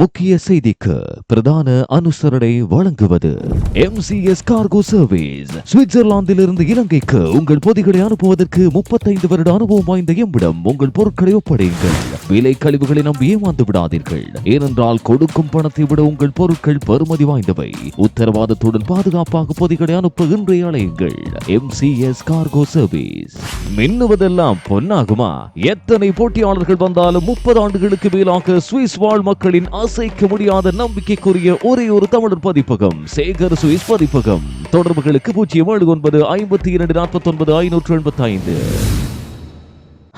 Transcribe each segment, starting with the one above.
முக்கிய செய்திக்கு பிரதான அனுசரணை வழங்குவது எம்சிஎஸ் கார்கோ சர்வீஸ் சுவிட்சர்லாந்திலிருந்து இலங்கைக்கு உங்கள் பொதிகளை அனுப்புவதற்கு முப்பத்தைந்து வருட அனுபவம் வாய்ந்த எம்மிடம் உங்கள் பொருட்களை ஒப்படையுங்கள். விலை கழிவுகளை நம்பி ஏமாந்து விடாதீர்கள். ஏனென்றால் கொடுக்கும் பணத்தை விட உங்கள் பொருட்கள் பெறுமதி வாய்ந்தவை. உத்தரவாதத்துடன் பாதுகாப்பாக பொதிகளை அனுப்ப இன்றைய அலையுங்கள். எம்சிஎஸ் கார்கோ சர்வீஸ் மின்னுவதெல்லாம் பொன்னாகுமா? எத்தனை போட்டியாளர்கள் வந்தாலும் முப்பது ஆண்டுகளுக்கு மேலாக சுவிஸ் வாழ் மக்களின் அசைக்க முடியாத நம்பிக்கைக்குரிய ஒரே ஒரு தமிழர் பதிப்பகம் சேகர் சுவிஸ் பதிப்பகம். தொடர்புகளுக்கு பூஜ்ஜியம் ஏழு ஒன்பது ஐம்பத்தி இரண்டு நாற்பத்தி ஒன்பது ஐநூற்று எண்பத்தி ஐந்து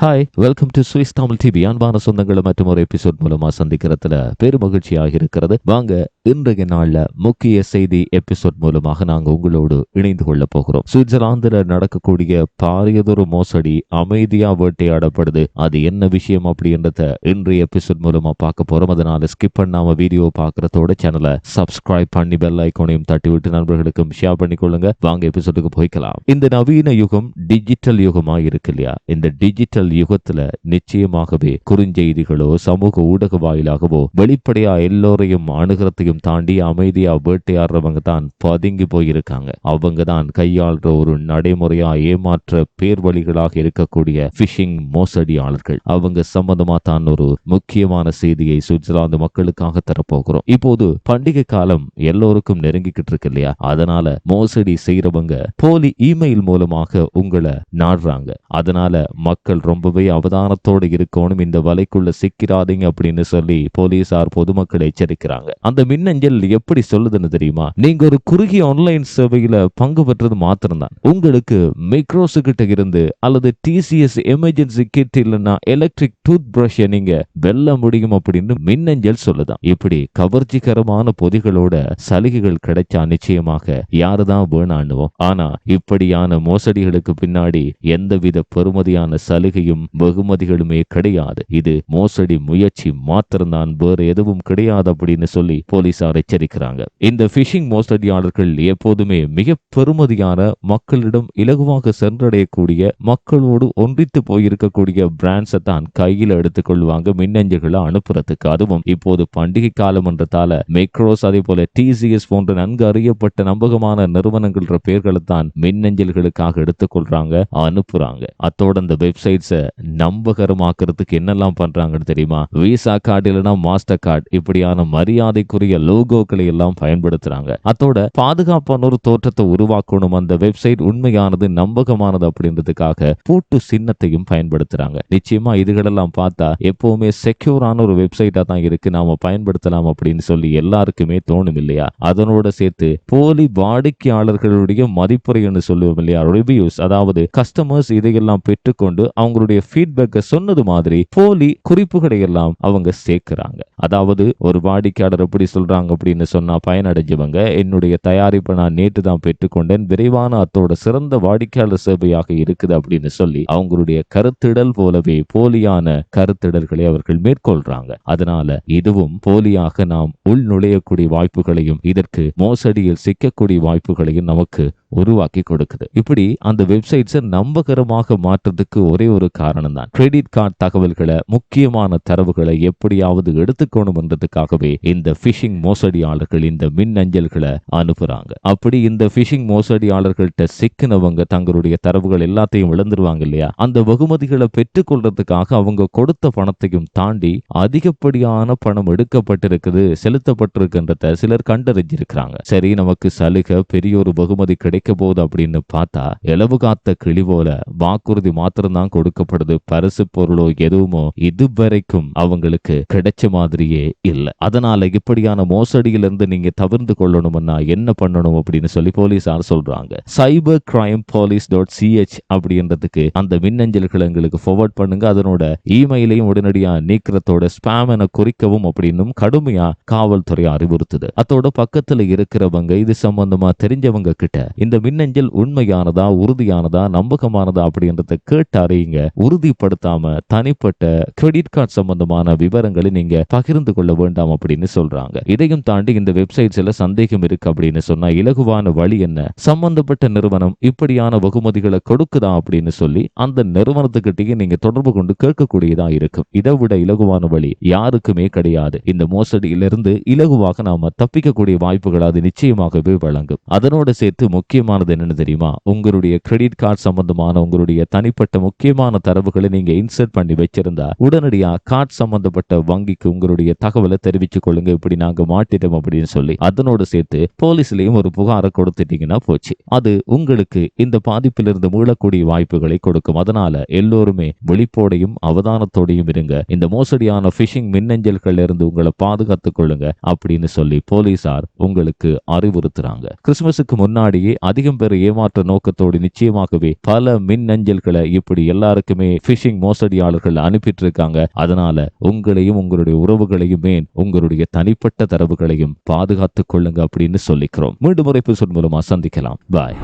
hi welcome to Swiss Tamil TV அன்பான சொந்தங்களை மற்றும் ஒரு எபிசோட் மூலமா சந்திக்கிறதுல பெரும் மகிழ்ச்சியாக இருக்கிறது. வாங்க இன்றைய நாள்ல முக்கிய செய்தி எபிசோட் மூலமாக நாங்க உங்களோடு இணைந்து கொள்ள போகிறோம். சுவிட்சர்லாந்துல நடக்கக்கூடிய பாரியதொரு மோசடி அமைதியா வேட்டையாடப்படுது. அது என்ன விஷயம் அப்படின்றத இன்றைய எபிசோட் மூலமா பார்க்க போறோம். அதனால ஸ்கிப் பண்ணாம வீடியோ பாக்குறதோட சேனலை சப்ஸ்கிரைப் பண்ணி பெல் ஐக்கோனையும் தட்டி விட்டு நண்பர்களுக்கும் ஷேர் பண்ணிக்கொள்ளுங்க. வாங்க எபிசோடுக்கு போய்க்கலாம். இந்த நவீன யுகம் டிஜிட்டல் யுகமா இருக்கு இல்லையா? இந்த டிஜிட்டல் யுகத்துல நிச்சயமாகவே குறுஞ்செய்திகளோ சமூக ஊடக வாயிலாகவோ வெளிப்படையா எல்லோரையும் அணுகிறதையும் தாண்டி அமைதியா வேட்டையாடுறவங்க தான் பதுங்கி போயிருக்காங்க. அவங்க தான் கையாளுற ஒரு நடைமுறையா ஏமாற்ற பேர் வழிகளாக இருக்கக்கூடிய பிஷிங் மோசடியாளர்கள். அவங்க சம்பந்தமா தான் ஒரு முக்கியமான செய்தியை சுவிட்சர்லாந்து மக்களுக்காக தரப்போகிறோம். இப்போது பண்டிகை காலம் எல்லோருக்கும் நெருங்கிக்கிட்டு இருக்கு இல்லையா? அதனால மோசடி செய்யறவங்க போலி இமெயில் மூலமாக உங்களை நாடுறாங்க. அதனால மக்கள் ரொம்பவே அவதானத்தோடு இருக்கணும் இந்த வலைக்குள்ள சிக்கிறாதீங்க அப்படின்னு சொல்லி போலீசார் பொதுமக்களை எச்சரிக்கிறாங்க. அந்த மின் மின்னஞ்சல் எப்படி சொல்லுதுன்னு தெரியுமா? நீங்க ஒரு குறுகிய ஆன்லைன் சேவையில பங்கு பெற்றது மாத்திரம்தான். உங்களுக்கு மைக்ரோஸ் கிட்ட இருந்து அல்லது டிசிஎஸ் எமர்ஜென்சி கிட் இல்லைன்னா எலக்ட்ரிக் டூத் பிரஷை நீங்க வெல்ல முடியும் அப்படின்னு மின்னஞ்சல் சொல்லுதான். இப்படி கவர்ச்சிகரமான பொதிகளோட சலுகைகள் கிடைச்சா நிச்சயமாக யாருதான் வேணான்னுவோம் ஆனா இப்படியான மோசடிகளுக்கு பின்னாடி எந்தவித பெறுமதியான சலுகையும் வெகுமதிகளுமே கிடையாது. இது மோசடி முயற்சி மாத்திரம்தான். வேற எதுவும் கிடையாது அப்படின்னு சொல்லி போலீஸ் போலீசார் எச்சரிக்கிறாங்க. இந்த பிஷிங் மோசடியாளர்கள் எப்போதுமே மிக பெருமதியான மக்களிடம் இலகுவாக சென்றடையக்கூடிய மக்களோடு ஒன்றித்து போயிருக்கக்கூடிய பிராண்ட்ஸை தான் கையில் எடுத்துக்கொள்வாங்க மின்னஞ்சல்களை அனுப்புறதுக்கு. அதுவும் இப்போது பண்டிகை காலம் என்றதால மைக்ரோஸ் அதே போல டிசிஎஸ் போன்ற நன்கு அறியப்பட்ட நம்பகமான நிறுவனங்கள்ன்ற பெயர்களை தான் மின்னஞ்சல்களுக்காக எடுத்துக்கொள்றாங்க அனுப்புறாங்க. அத்தோட இந்த வெப்சைட்ஸை நம்பகரமாக்குறதுக்கு என்னெல்லாம் பண்றாங்கன்னு தெரியுமா? விசா கார்டு இல்லைன்னா மாஸ்டர் கார்டு இப்படியான மரியாதைக்குரிய லோகோக்களை எல்லாம் பயன்படுத்துறாங்க. அதோட பாதுகாப்பான ஒரு தோற்றத்தை உருவாக்கணும். அந்த வெப்சைட் உண்மையானது நம்பகமானது அப்படின்றதுக்காக பூட்டு சின்னத்தையும் பயன்படுத்துறாங்க. நிச்சயமா இதுகளெல்லாம் பார்த்தா எப்பவுமே செக்யூரான ஒரு வெப்சைட்டா தான் இருக்கு. நாம பயன்படுத்தலாம் அப்படின்னு சொல்லி எல்லாருக்குமே தோணும் இல்லையா? அதனோட சேர்த்து போலி வாடிக்கையாளர்களுடைய மதிப்புரைன்னு சொல்லுவோம் இல்லையா? ரிவ்யூஸ் அதாவது கஸ்டமர்ஸ் இதையெல்லாம் பெற்றுக்கொண்டு அவங்களுடைய ஃபீட்பேக்கை சொன்னது மாதிரி போலி குறிப்புகளை எல்லாம் அவங்க சேர்க்கிறாங்க. அதாவது ஒரு வாடிக்கையாளர் எப்படி சொல்கிறாங்க அப்படின்னு சொன்னா பயனடைஞ்சவங்க. என்னுடைய தயாரிப்பை நான் நேற்று தான் பெற்றுக்கொண்டேன். விரைவான அத்தோட சிறந்த வாடிக்கையாளர் சேவையாக இருக்குது அப்படின்னு சொல்லி அவங்களுடைய கருத்திடல் போலவே போலியான கருத்திடல்களை அவர்கள் மேற்கொள்றாங்க. அதனால இதுவும் போலியாக நாம் உள் நுழையக்கூடிய வாய்ப்புகளையும் இதற்கு மோசடியில் சிக்கக்கூடிய வாய்ப்புகளையும் நமக்கு உருவாக்கி கொடுக்குது. இப்படி அந்த வெப்சைட்ஸை நம்பகரமாக மாற்றுறதுக்கு ஒரே ஒரு காரணம் தான் கிரெடிட் கார்டு தகவல்களை முக்கியமான தரவுகளை எப்படியாவது எடுத்துக்கணும்ன்றதுக்காகவே இந்த பிஷிங் மோசடியாளர்கள் இந்த மின் அஞ்சல்களை அனுப்புறாங்க. அப்படி இந்த பிஷிங் மோசடியாளர்கள்ட்ட சிக்கினவங்க தங்களுடைய தரவுகள் எல்லாத்தையும் இழந்துருவாங்க இல்லையா? அந்த வெகுமதிகளை பெற்றுக்கொள்றதுக்காக அவங்க கொடுத்த பணத்தையும் தாண்டி அதிகப்படியான பணம் எடுக்கப்பட்டிருக்குது செலுத்தப்பட்டிருக்கின்றத சிலர் கண்டறிஞ்சிருக்கிறாங்க. சரி நமக்கு சலுகை பெரிய ஒரு வெகுமதி கிடைக்க போகுது அப்படின்னு பார்த்தா எலவு காத்த கிளி போல வாக்குறுதி மாத்திரம்தான் கொடுக்கப்படுது. பரிசு பொருளோ எதுவுமோ இதுவரைக்கும் அவங்களுக்கு கிடைச்ச மாதிரியே இல்ல. அதனால இப்படியான மோசடியிலிருந்து நீங்க தவிர்த்து கொள்ளணும்னா என்ன பண்ணணும் அப்படின்னு சொல்லி போலீசார் சொல்றாங்க. Cyber crime police dot CH அப்படின்றதுக்கு அந்த மின்னஞ்சல்களை எங்களுக்கு ஃபார்வர்ட் பண்ணுங்க. அதனோட இமெயிலையும் உடனடியா நீக்கிறதோட ஸ்பேம் என குறிக்கவும் அப்படின்னும் கடுமையா காவல்துறை அறிவுறுத்துது. அதோட பக்கத்துல இருக்கிறவங்க இது சம்பந்தமா தெரிஞ்சவங்க கிட்ட இந்த இந்த மின்னஞ்சல் உண்மையானதா உறுதியானதா நம்பகமானதா அப்படின்றத கேட்டு அறியுங்க. உறுதிப்படுத்தாம தனிப்பட்ட கிரெடிட் கார்டு சம்பந்தமான விவரங்களை நீங்க பகிர்ந்து கொள்ள வேண்டாம் அப்படின்னு சொல்றாங்க. இதையும் தாண்டி இந்த வெப்சைட்ஸ்ல சந்தேகம் இருக்கு அப்படின்னு சொன்னா இலகுவான வழி என்ன? சம்பந்தப்பட்ட நிறுவனம் இப்படியான வெகுமதிகளை கொடுக்குதா அப்படின்னு சொல்லி அந்த நிறுவனத்துக்கிட்டேயே நீங்க தொடர்பு கொண்டு கேட்கக்கூடியதா இருக்கும். இதை விட இலகுவான வழி யாருக்குமே கிடையாது. இந்த மோசடியிலிருந்து இலகுவாக நாம தப்பிக்கக்கூடிய வாய்ப்புகள் அது நிச்சயமாகவே வழங்கும். அதனோட சேர்த்து முக்கிய முக்கியமானது என்னென்னு தெரியுமா? உங்களுடைய கிரெடிட் கார்டு சம்பந்தமான உங்களுடைய தனிப்பட்ட முக்கியமான தரவுகளை நீங்க இன்சர்ட் பண்ணி வச்சிருந்தா உடனடியா கார்டு சம்பந்தப்பட்ட வங்கிக்கு உங்களுடைய தகவலை தெரிவித்துக் கொள்ளுங்க. இப்படி நாங்க மாட்டிட்டோம் அப்படின்னு சொல்லி அதனோடு சேர்த்து போலீஸ்லயும் ஒரு புகாரை கொடுத்துட்டீங்கன்னா போச்சு. அது உங்களுக்கு இந்த பாதிப்பிலிருந்து மீளக்கூடிய வாய்ப்புகளை கொடுக்கும். அதனால எல்லோருமே விழிப்போடையும் அவதானத்தோடையும் இருங்க. இந்த மோசடியான பிஷிங் மின்னஞ்சல்கள் இருந்து உங்களை பாதுகாத்துக் கொள்ளுங்க அப்படின்னு சொல்லி போலீசார் உங்களுக்கு அறிவுறுத்துறாங்க. கிறிஸ்துமஸுக்கு முன்னாடியே அதிகம் பேர் ஏமாற்ற நோக்கத்தோடு நிச்சயமாகவே பல மின்னஞ்சல்களை இப்படி எல்லாருக்குமே பிஷிங் மோசடியாளர்கள் அனுப்பிட்டு இருக்காங்க அதனால உங்களையும் உங்களுடைய உறவுகளையுமே உங்களுடைய தனிப்பட்ட தரவுகளையும் பாதுகாத்துக் கொள்ளுங்க அப்படின்னு சொல்லிக்கிறோம். மீண்டும் ஒரு எபிசோட் மூலமா சந்திக்கலாம். பாய்